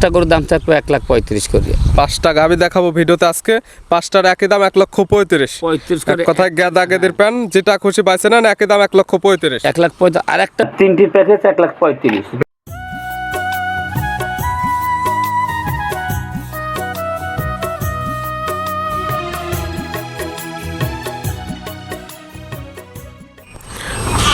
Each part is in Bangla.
পাঁচটা গরুর দাম থাকবে এক লাখ পঁয়ত্রিশ করে পাঁচটা গাবি দেখাবো ভিডিওতে আজকে। পাঁচটার একই দাম এক লক্ষ পঁয়ত্রিশ। করে কথায় গেদা গেদির প্যান যেটা খুশি পাইছে না একই দাম এক লক্ষ পঁয়ত্রিশ। এক লাখ পঁয়ত্রিশ আর একটা তিনটি প্যাকেজ এক লাখ পঁয়ত্রিশ।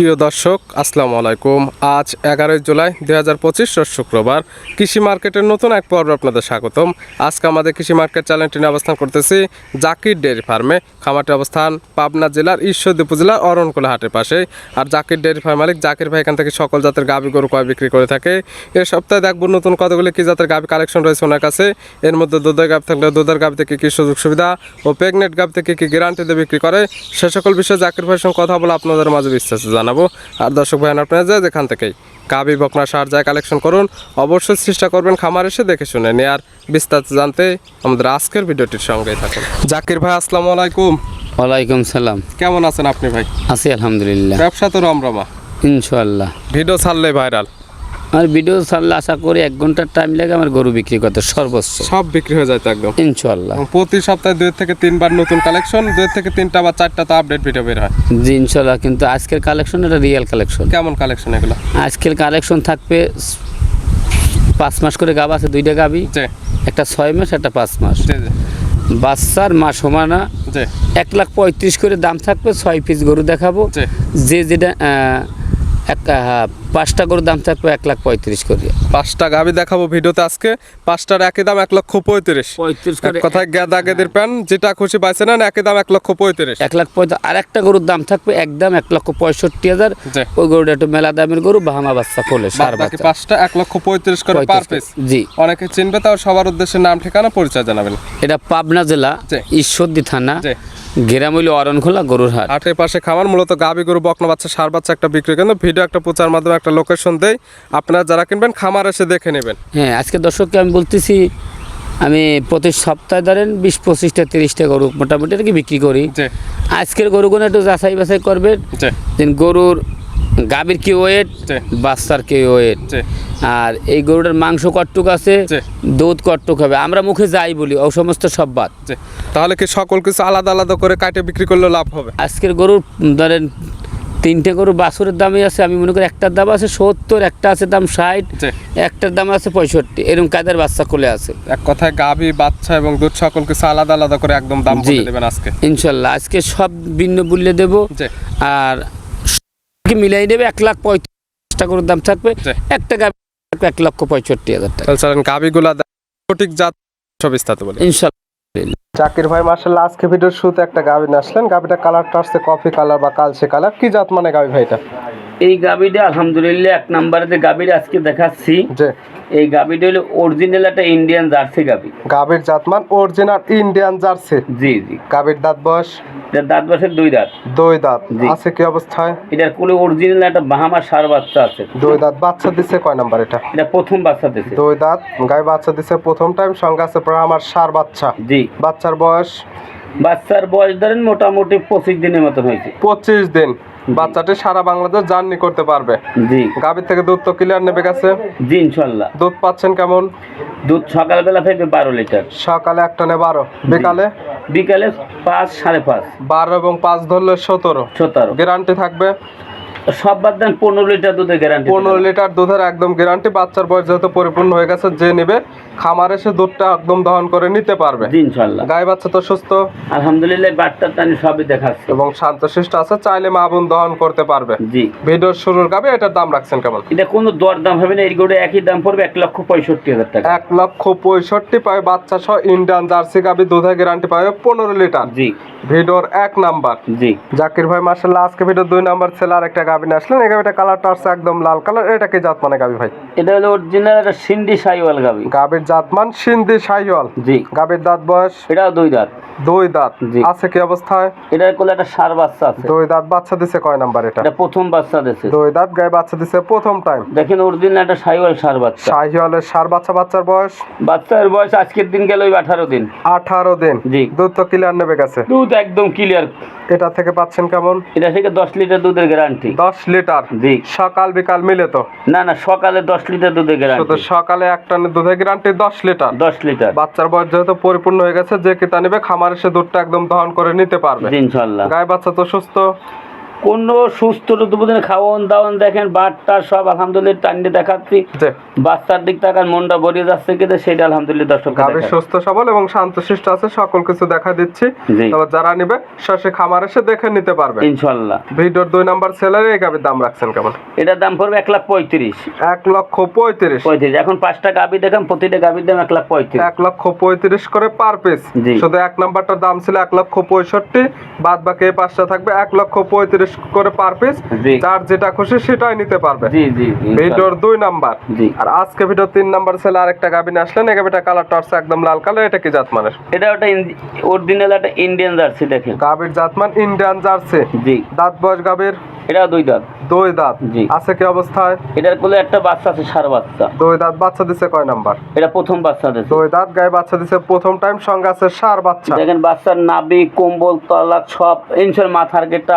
প্রিয় দর্শক, আসসালামু আলাইকুম। আজ এগারোই জুলাই দুই হাজার পঁচিশ শুক্রবার। কৃষি মার্কেটের নতুন এক পর্ব আপনাদের স্বাগতম। আজকে আমাদের কৃষি মার্কেট চ্যানেলটি নিয়ে অবস্থান করতেছি জাকির ডেয়ারি ফার্মে। খামারটির অবস্থান পাবনা জেলার ঈশ্বরদী উপজেলার অরণকুলা হাটের পাশে আর জাকির ডেয়ারি ফার্ম মালিক জাকির ভাই এখান থেকে সকল জাতের গাভি গরু কয় বিক্রি করে থাকে। এ সপ্তাহে দেখব নতুন কতগুলি কি জাতের গাভী কালেকশন রয়েছে ওনার কাছে। এর মধ্যে দুধের গাভি থাকলে দুধের গাভি থেকে কি সুযোগ সুবিধা ও প্রেগনেন্ট গাভি থেকে কি গ্যারান্টি দিয়ে বিক্রি করে, সে সকল বিষয়ে জাকির ভাইয়ের সঙ্গে কথা বলে আপনাদের মাঝে বিস্তারিত জানাব। আর দর্শক ভাই আপনারা যে যেখান থেকেই কাবি বকনা সার যায় কালেকশন করুন অবশ্যই চেষ্টা করবেন খামার এসে দেখে শুনে নিয়ে। আর বিস্তারিত জানতে আমাদের আজকের ভিডিওটির সঙ্গেই থাকুন। জাকির ভাই আসসালামু আলাইকুম। ওয়ালাইকুম সালাম। কেমন আছেন আপনি ভাই? আছি আলহামদুলিল্লাহ। ব্যবসা তো রমরমা। ইনশাল্লাহ ভিডিও ছাড়লে ভাইরাল। আর ভিডিও ছাড়লে আশা করি এক ঘণ্টার টাইম লাগে আমার গরু বিক্রি করতে সর্বোচ্চ। সব বিক্রি হয়ে যায় একদম। ইনশাল্লাহ প্রতি সপ্তাহে দুই থেকে তিনবার নতুন কালেকশন দুই থেকে তিনটা বা চারটা তো আপডেট ভিডিও বের হয়। জি ইনশাল্লাহ কিন্তু আজকের কালেকশন এটা রিয়েল কালেকশন কেমন কালেকশন এগুলো? আজকের কালেকশন থাকবে পাঁচ মাস করে গাব আছে দুইটা গাবি। একটা ছয় মাস একটা পাঁচ মাস। বাচ্চার মা সমানা এক লাখ পঁয়ত্রিশ করে দাম থাকবে ছয় পিস গরু দেখাবো। যে যেটা এক পাঁচটা গরুর দাম থাকবে এক লাখ পঁয়ত্রিশ করে। পাঁচটা গাবি দেখাবো ভিডিওতে আজকে। পাঁচটার একই দাম এক লক্ষ পঁয়ত্রিশ। পঁয়ত্রিশ কথায় গেদা গেদির প্যান যেটা খুশি পাইছে না একই দাম এক লক্ষ পঁয়ত্রিশ। এক লাখ পঁয়ত্রিশ আর একটা গরুর দাম থাকবে একদম এক লক্ষ পঁয়ষট্টি হাজার। ওই গরুটা একটু মেলা দামের গরু বাহামা বাচ্চা কোলে সার বাকি বাচ্চা। পাঁচটা এক লক্ষ পঁয়ত্রিশ করে পার পিস। জি। অনেকে চিনবে তাও সবার উদ্দেশ্যে নাম ঠিকানা পরিচয় জানাবেন। এটা পাবনা জেলা। ঈশ্বরদী থানা। জি। গেরামইল অরণখোলা গরুর হাট। হাটের পাশে খামার মূলত গাবি গরু বকনা বাচ্চা সার বাচ্চা একটা বিক্রি কেন্দ্র ভিডিও একটা প্রচার মাধ্যমে একটা লোকেশন দেয় আপনারা যারা কিনবেন খামার এসে দেখে নেবেন। হ্যাঁ আজকে দর্শককে আমি বলতেছি আমি প্রতি সপ্তাহে ধরেন বিশ পঁচিশটা তিরিশটা গরু মোটামুটি আর কি বিক্রি করি। আজকের গরুগুলো একটু যাচাই বাছাই যে গরুর গাভীর কি ওয়েট বাচ্চার কি ওয়েট আর এই গরুটার মাংস কটটুক আছে? দুধ কটটুক হবে? আমরা মুখে যাই বলি ও সমস্ত সব বাদ। তাহলে কি সকল কিছু আলাদা আলাদা করে কাটে বিক্রি করলে লাভ হবে? আজকের গরুর ধরেন তিনটে গরু বাছুরের দামই আছে আমি মনে করি একটার দাম আছে সত্তর একটা আছে দাম ষাট একটার দাম আছে পঁয়ষট্টি। এরকম কাদের বাচ্চা কোলে আছে? এক কথায় গাভি বাচ্চা এবং দুধ সকল কিছু আলাদা আলাদা করে একদম দাম। দেবেন আজকে। ইনশাল্লাহ আজকে সব ভিন্ন মূল্যে দেবো। আর মিলাই দেবে এক লাখ পঁয়ত্রিশ টাকার দাম থাকবে। একটা গাভি থাকবে এক লক্ষ পঁয়ষট্টি হাজার টাকা। গাভিগুলা সঠিক জাত সব বলে। ইনশাল্লাহ জাকির ভাই মার্শাল্লাহ আজকে ভিডিওর শুরুতে একটা গাভি নিয়ে আসলেন। গাভিটা কালারটা আসছে কফি কালার বা কালচে কালার কি জাত মানে গাভি ভাইটা এই গাবিটা আলহামদুলিল্লাহ এক নম্বরে যে গাবিটা আজকে দেখাচ্ছি এই গাবিটা হলো অরিজিনাল একটা ইন্ডিয়ান জার্সি গাবি। গাবির জাত মান অরিজিনাল ইন্ডিয়ান জার্সি জি জি। গাভির দাঁত বয়স? এটার দাঁত বসে দুই দাঁত। দুই দাঁত। আছে কি অবস্থায়? এটার কোলে অরিজিনাল একটা বাহামা সার বাচ্চা আছে। দুই দাঁত বাচ্চা দিচ্ছে কয় নাম্বার এটা? এটা প্রথম বাচ্চা দিছে। দুই দাঁত গাই বাচ্চা দিচ্ছে প্রথম টাইম সঙ্গে আছে আমার সার বাচ্চা। জি। বাচ্চার বয়স? বাচ্চার বয়স ধরেন মোটামুটি পঁচিশ দিনের মতন হয়েছে। পঁচিশ দিন। বাচ্চাটি সারা বাংলাদেশ জার্নি করতে পারবে। জি। গাভীর থেকে দুধ তো ক্লিয়ার নেবে গেছে জি ইনশাল্লাহ। দুধ পাচ্ছেন কেমন? দুধ সকালবেলা ফেলবে বারো লিটার। সকালে একটা নে বারো। বিকালে? বিকালে পাঁচ সাড়ে পাঁচ। বারো এবং পাঁচ ধরলে সতেরো। সতেরো। গ্যারান্টি থাকবে? সব বাদ দেন পনেরো লিটার দুধের গ্যারান্টি পনেরো লিটার দুধের একদম গ্যারান্টি বাচ্চার বয়স যেহেতু পরিপূর্ণ হয়ে গেছে যে নেবে খামার এসে দুধটা একদম দহন করে নিতে পারবে। ইনশাল্লাহ গাই বাচ্চা তো সুস্থ। আলহামদুলিল্লাহ বাটটার টানি সবই দেখাচ্ছে। এবং শান্তশিষ্ট আছে চাইলে মা বোন দহন করতে পারবে। জি। ভিডিওর শুরুর গাবে এটার দাম রাখছেন কেমন এটা কোনো দর দাম হবে না এই গোড়ে একই দাম পড়বে এক লক্ষ পঁয়ষট্টি হাজার টাকা। এক লক্ষ পঁয়ষট্টি পাবে বাচ্চা সহ ইন্ডিয়ান জার্সি গাবি দুধের গ্যারান্টি পাবে পনেরো লিটার। জি। ভিডিওর এক নাম্বার। জি। জাকির ভাই মার্শাল্লাহ আজকে ভিডিও দুই নাম্বার ছেলে আর একটা গাবি। নিয়ে আসলেন এই গাবিটা কালারটা আসছে একদম লাল কালার এটা কি জাত মানে গাবি ভাই? এটা হলো অরিজিনাল একটা সিন্ডি সাইওয়াল গাবি গাবির জাতমান সিন্ধি সাইওয়াল। জি। গাবির দাঁত বয়স? এটাও দুই দাঁত। দুই দাঁত। জি। আছে কি অবস্থায়? এটার কোলে একটা সার বাচ্চা আছে। দুই দাঁত বাচ্চা দিছে কয় নাম্বার এটা? এটা প্রথম বাচ্চা দিয়েছে দুই দাঁত গায়ে বাচ্চা দিছে প্রথম টাইম দেখেন অরিজিনাল একটা সাইওয়াল সার বাচ্চা। শাহিওয়ালের সার বাচ্চা বাচ্চার বয়স? বাচ্চার বয়স আজকের দিন গেল ওই আঠারো দিন। আঠারো দিন। জি। দুধ তো ক্লিয়ার নেবে গেছে। দুধ একদম ক্লিয়ার এটা থেকে পাচ্ছেন কেমন? এটা থেকে দশ লিটার দুধের গ্যারান্টি দশ লিটার? জি। সকাল বিকাল মিলে তো? না না সকালে দশ লিটার দুধের গ্যারান্টি সকালে এক টানের দুধের গ্যারান্টি দশ লিটার? দশ লিটার। বাচ্চার বয়স যেহেতু পরিপূর্ণ হয়ে গেছে যে কিতা নেবে খামারে সে দুধটা একদম দহন করে নিতে পারবে। ইনশাল্লাহ। গায়ে বাচ্চা তো সুস্থ। কোনো সুস্থ দুদিন খাওয়ান দাওয়ান দেখেন বাটটা সব আলহামদুলিল্লাহ টান্ডে দেখাচ্ছি। বাচ্চার দিক তাকান মনটা ভরিয়ে যাচ্ছে কিন্তু সেটা আলহামদুলিল্লাহ দর্শক গাভীর সুস্থ সবল এবং শান্তশিষ্ট আছে সকল কিছু দেখা দিচ্ছি। তবে যারা নিবে সে খামার এসে দেখে নিতে পারবে। ইনশাল্লাহ। ভিডিওর দুই নাম্বার সেলারে এই গাভীর দাম রাখছেন কেমন? এটার দাম পড়বে এক লাখ পঁয়ত্রিশ। এক লক্ষ পঁয়ত্রিশ। পঁয়ত্রিশ। এখন পাঁচটা গাবি দেখেন প্রতিটা গাবির দাম এক লাখ পঁয়ত্রিশ। এক লক্ষ পঁয়ত্রিশ করে পার পিস। শুধু এক নাম্বারটার দাম ছিল এক লক্ষ পঁয়ষট্টি। বাদ বাকি এই পাঁচটা থাকবে এক লক্ষ পঁয়ত্রিশ করে পার পিস যার যেটা খুশি সেটাই নিতে পারবে। জি জি ভিডিওর দুই নাম্বার। আর আজকে ভিডিও তিন নাম্বার ছিল আরেকটা গাবিন আসলেন এই গাবিটা কালার টর্চ একদম লাল কালার এটা কি জাত মানের এটা ওটা অরিজিনাল একটা ইন্ডিয়ান জার্সি দেখেন। গাবির জাতমান ইন্ডিয়ান জার্সি জি। দাঁত বয়স গাবির? এটাও দুই দাঁত। দুই দাঁত। জি। আছে কি অবস্থায়? এটার কোলে একটা বাচ্চা আছে সার বাচ্চা। দুই দাঁত বাচ্চা দিছে কয় নাম্বার? এটা প্রথম বাচ্চা দিয়েছে দুই দাঁত গায়ে বাচ্চা দিছে প্রথম টাইম সঙ্গে আছে সার বাচ্চা। দেখেন বাচ্চার নাবি কম্বল তলা সব ইনশাল মাথার গেটা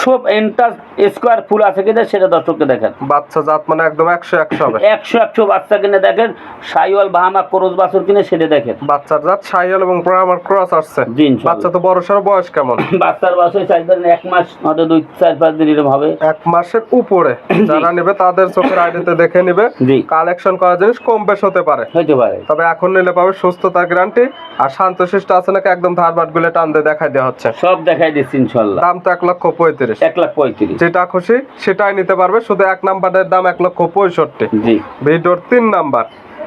সব এন্টার স্কোয়ার ফুল আছে কিনা সেটা দর্শককে দেখেন। বাচ্চা জাত মানে একদম একশো একশো হবে। একশো একশো বাচ্চা কিনে দেখেন সাইওয়াল বাহামা করজ বাছুর কিনে সেটা দেখেন। বাচ্চার জাত সাইয়াল এবং আমার ক্রস আসছে। বাচ্চা তো বড় সড়ো বয়স কেমন? বাচ্চার বয়স চাই ধরেন এক মাস হয়তো দুই চার পাঁচ দিন এরকম হবে। এক মাসের উপরে। যারা নেবে তাদের চোখের আইডিতে দেখে নেবে। কালেকশন করা জিনিস কম বেশ হতে পারে। হইতে পারে। তবে এখন নিলে পাবে সুস্থতা গ্যারান্টি আর শান্ত শান্তশিষ্ট আছে নাকি একদম ধারবাটগুলো টান দিয়ে দেখাই দেওয়া হচ্ছে। সব দেখাই দিচ্ছি ইনশাল্লাহ। দাম তো এক লক্ষ পঁয়ত্রিশ এক লাখ পঁয়ত্রিশ। যেটা খুশি সেটাই নিতে পারবে শুধু এক নাম্বারের দাম এক লক্ষ পঁয়ষট্টি। জি। ভিডিওর তিন নাম্বার।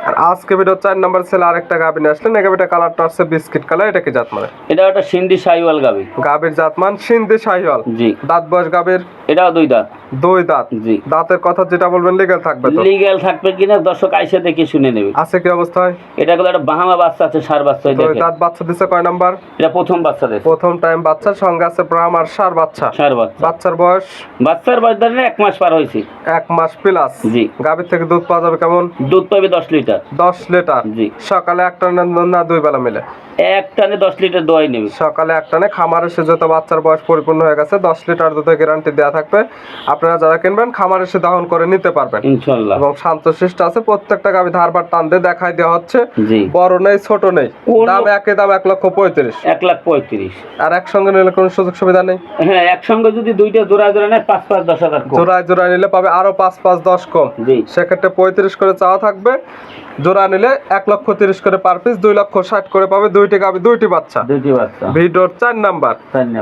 আর আজকে ভিডিওর চার নাম্বার ছেলে আরেকটা গাভি নিয়ে আসলেন। এই গাভিটা কালারটা আসছে বিস্কিট কালার এটা কি জাত মানে? এটা একটা সিন্ধি সাইওয়াল গাবি। গাভীর জাতমান সিন্ধি শাহিওয়াল জি। দাঁত বয়স গাভীর এটাও দুই দাঁত। দুই দাঁত। জি। দাঁতের কথা যেটা বলবেন লিগেল থাকবে তো? লিগ্যাল থাকবে কিনা দর্শক আইসে দেখে শুনে নেবে। আছে কি অবস্থায় এটা গুলো একটা বাহামা বাচ্চা আছে সার বাচ্চা দেখেন। দাঁত বাচ্চা দিছে কয় নাম্বার? এটা প্রথম বাচ্চা দেশ প্রথম টাইম বাচ্চা সঙ্গে আছে ব্রাহ্ম আর সার বাচ্চা। সার বাচ্চা। বাচ্চার বয়স? বাচ্চার বয়স ধরেন এক মাস পার হয়েছে। এক মাস প্লাস জি। গাভীর থেকে দুধ পাওয়া যাবে কেমন? দুধ পাবে দশ লিটার। দশ লিটার? জি। সকালে একটা না- না দুই বেলা মিলে? এক টানে দশ লিটার দোয়াই নেবে। সকালে খামারে এসে যত বাচ্চার বয়স পরিপূর্ণ হয়ে গেছে দশ লিটার গ্যারান্টি দেওয়া থাকবে আপনারা যারা কিনবেন খামারে এসে দহন করে নিতে পারবেন। ইনশাল্লাহ। এবং শান্তশিষ্ট আছে প্রত্যেকটা গাভী ধারবার টান দিয়ে দেখাই দেওয়া হচ্ছে বড় নেই ছোট নেই। দাম একই দাম এক লক্ষ পঁয়ত্রিশ। এক লাখ পঁয়ত্রিশ। আর একসঙ্গে নিলে কোনো সুযোগ সুবিধা নেই? হ্যাঁ একসঙ্গে যদি দুইটা জোড়া জোড়া নেয় পাঁচ পাঁচ দশ হাজার জোড়ায় জোড়ায় নিলে পাবে আরও পাঁচ পাঁচ দশ কম। সেক্ষেত্রে পঁয়ত্রিশ করে চাওয়া থাকবে। জোড়া নিলে এক লক্ষ তিরিশ করে পার পিস দুই লক্ষ ষাট করে পাবে দুইটি গাভী দুইটি বাচ্চা। দুইটি বাচ্চা। ভিডিওর চার নাম্বার।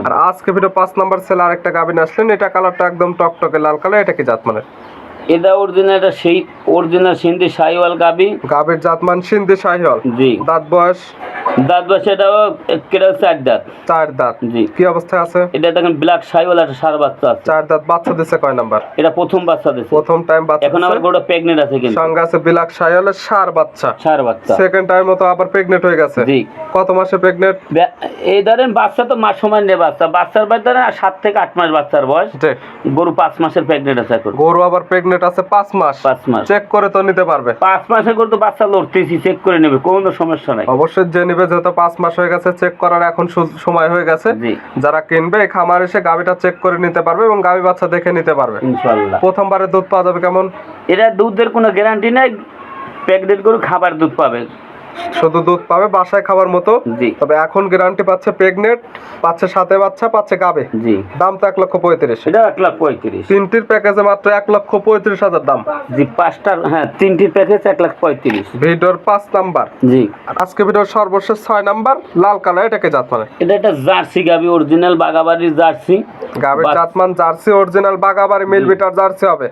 আর আজকে ভিডিও পাঁচ নাম্বার ছেলে আরেকটা গাভিন আসলেন এটা কালারটা একদম টকটকে লাল কালার এটা কি জাত মানে এটা অরিজিনাল এটা সেই অরিজিনাল সিন্ধি সাইওয়াল গাবি। গাবের জাত মান সিন্ধি সাহিওয়াল জি। দাঁত বয়স দাঁত বসে এটাও কেটে চার দাঁত। চার দাঁত। জি। কি অবস্থায় আছে? এটা দেখেন ব্ল্যাক সাইওয়াল একটা সার বাচ্চা আছে। চার দাঁত। বাচ্চা দিছে কয় নাম্বার? এটা প্রথম বাচ্চা দিছে। প্রথম টাইম বাচ্চা এখন আবার। গোটা প্রেগনেন্ট আছে কিন্তু। সঙ্গে আছে বিলাক শাহিওয়ালের সার বাচ্চা। সার বাচ্চা। সেকেন্ড টাইম মতো আবার প্রেগনেন্ট হয়ে গেছে। জি। কত মাসে প্রেগনেন্ট এই ধরেন বাচ্চা তো মাস সময় নেই বাচ্চা। বাচ্চার বয়স ধরেন সাত থেকে আট মাস বাচ্চার বয়স। গরু পাঁচ মাসের প্রেগনেন্ট আছে এখন। গরু আবার প্রেগনেন্ট আছে পাঁচ মাস। পাঁচ মাস। চেক করে তো নিতে পারবে। পাঁচ মাসে গরু তো বাচ্চা লড়তেছি চেক করে নেবে কোনো সমস্যা নাই। অবশ্যই যে নিবে যেহেতু পাঁচ মাস হয়ে গেছে চেক করার এখন সময় হয়ে গেছে। যারা কিনবে খামার এসে গাভিটা চেক করে নিতে পারবে এবং গাভি বাচ্চা দেখে নিতে পারবে। ইনশাল্লাহ। প্রথমবারে দুধ পাওয়া যাবে কেমন? এরা দুধের কোনো গ্যারান্টি নাই প্যাকেট গরু খাবার দুধ পাবে। শুধু দুধ পাবে বাসায় খাবার মতো। জি। তবে এখন গ্যারান্টি পাচ্ছে প্রেগনেন্ট পাচ্ছে সাথে বাচ্চা পাচ্ছে গাবে। জি। দাম তো এক লক্ষ পঁয়ত্রিশ। এটা এক লাখ পঁয়ত্রিশ। তিনটির প্যাকেজে মাত্র এক লক্ষ পঁয়ত্রিশ হাজার দাম। জি পাঁচটার হ্যাঁ তিনটির প্যাকেজ এক লাখ পঁয়ত্রিশ। ভিডিওর পাঁচ নাম্বার। জি। আর আজকে ভিডিওর সর্বশেষ ছয় নাম্বার লাল কালার এটাকে জাত মানে এটা একটা জার্সি গাবি অরিজিনাল বাগাবাড়ির জার্সি। বাচ- জাতমান জার্সি অরিজিনাল বাগাবাড়ি মিল বিটার জার্সি হবে।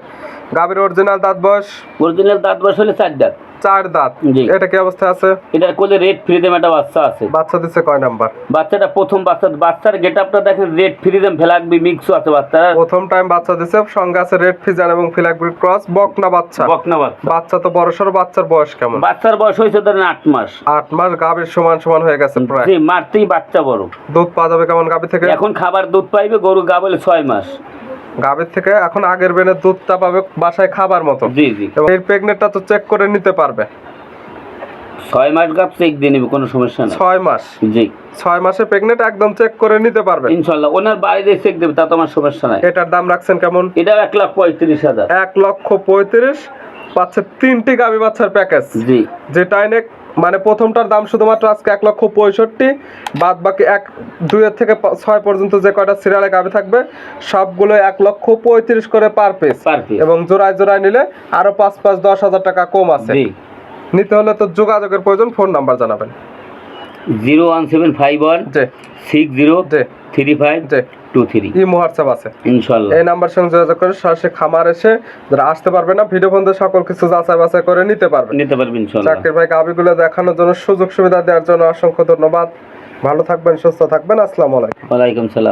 গাভীর অরিজিনাল দাঁত বয়স? অরিজিনাল দাঁত বয়স হলে চার দাঁত। চার দাঁত। এটা কি অবস্থা আছে? এটা কোলে রেড ফ্রিদেম একটা বাচ্চা আছে। বাচ্চা দিচ্ছে কয় নাম্বার? বাচ্চাটা প্রথম বাচ্চা বাচ্চার গেট আপটা দেখেন রেড ফ্রিদেম ফেলাকবি মিক্সও আছে বাচ্চার। প্রথম টাইম বাচ্চা দিচ্ছে সঙ্গে আছে রেড ফিজান এবং ফিলাকবি ক্রস বকনা বাচ্চা। বকনা বাচ্চা। বাচ্চা তো বড় সড়ো বাচ্চার বয়স কেমন? বাচ্চার বয়স হয়েছে ধরেন আট মাস। আট মাস গাভীর সমান সমান হয়ে গেছে প্রায়। জি মারতেই বাচ্চা বড়। দুধ পাওয়া যাবে কেমন গাভী থেকে? এখন খাবার দুধ পাইবে গরু গা বলে ছয় মাস। গাভীর থেকে এখন আগের বেনের দুধটা পাবে বাসায় খাবার মতো। জি জি। এবং এই প্রেগনেন্টটা তো চেক করে নিতে পারবে। ছয় মাস গাপ চেক দিয়ে নেবে কোনো সমস্যা নেই। ছয় মাস। জি। ছয় মাসে প্রেগনেন্ট একদম চেক করে নিতে পারবে। ইনশাল্লাহ ওনার বাড়িতে চেক দেবে তা তো আমার সমস্যা নাই। এটার দাম রাখছেন কেমন? এটাও এক লাখ পঁয়ত্রিশ হাজার। এক লক্ষ পঁয়ত্রিশ পাচ্ছে তিনটি গাভী বাচ্চার প্যাকেজ জি। যেটা মানে প্রথমটার দাম শুধুমাত্র আজকে এক লক্ষ পঁয়ষট্টি বাদ বাকি এক দুইয়ের থেকে ছয় পর্যন্ত যে কয়টা সিরিয়ালে গাভী থাকবে সবগুলো এক লক্ষ পঁয়ত্রিশ করে পার পিস এবং জোড়ায় জোড়ায় নিলে আরও পাঁচ পাঁচ দশ হাজার টাকা কম আছে। নিতে হলে তো যোগাযোগের প্রয়োজন ফোন নাম্বার জানাবেন। Zero one seven five one six zero three five two three ই হোয়াটসঅ্যাপ আছে। ইনশাল্লাহ এই নাম্বার সঙ্গে যোগাযোগ করে সরাসরি খামার এসে যারা আসতে পারবে না ভিডিও বন্ধ সকল কিছু যাচাই বাছাই করে নিতে পারবে। নিতে পারবেন ইনশাল্লাহ চাকরির ভাই গাভিগুলো দেখানোর জন্য সুযোগ সুবিধা দেওয়ার জন্য অসংখ্য ধন্যবাদ। ভালো থাকবেন সুস্থ থাকবেন। আসসালামু আলাইকুম। ওয়ালাইকুম সালাম।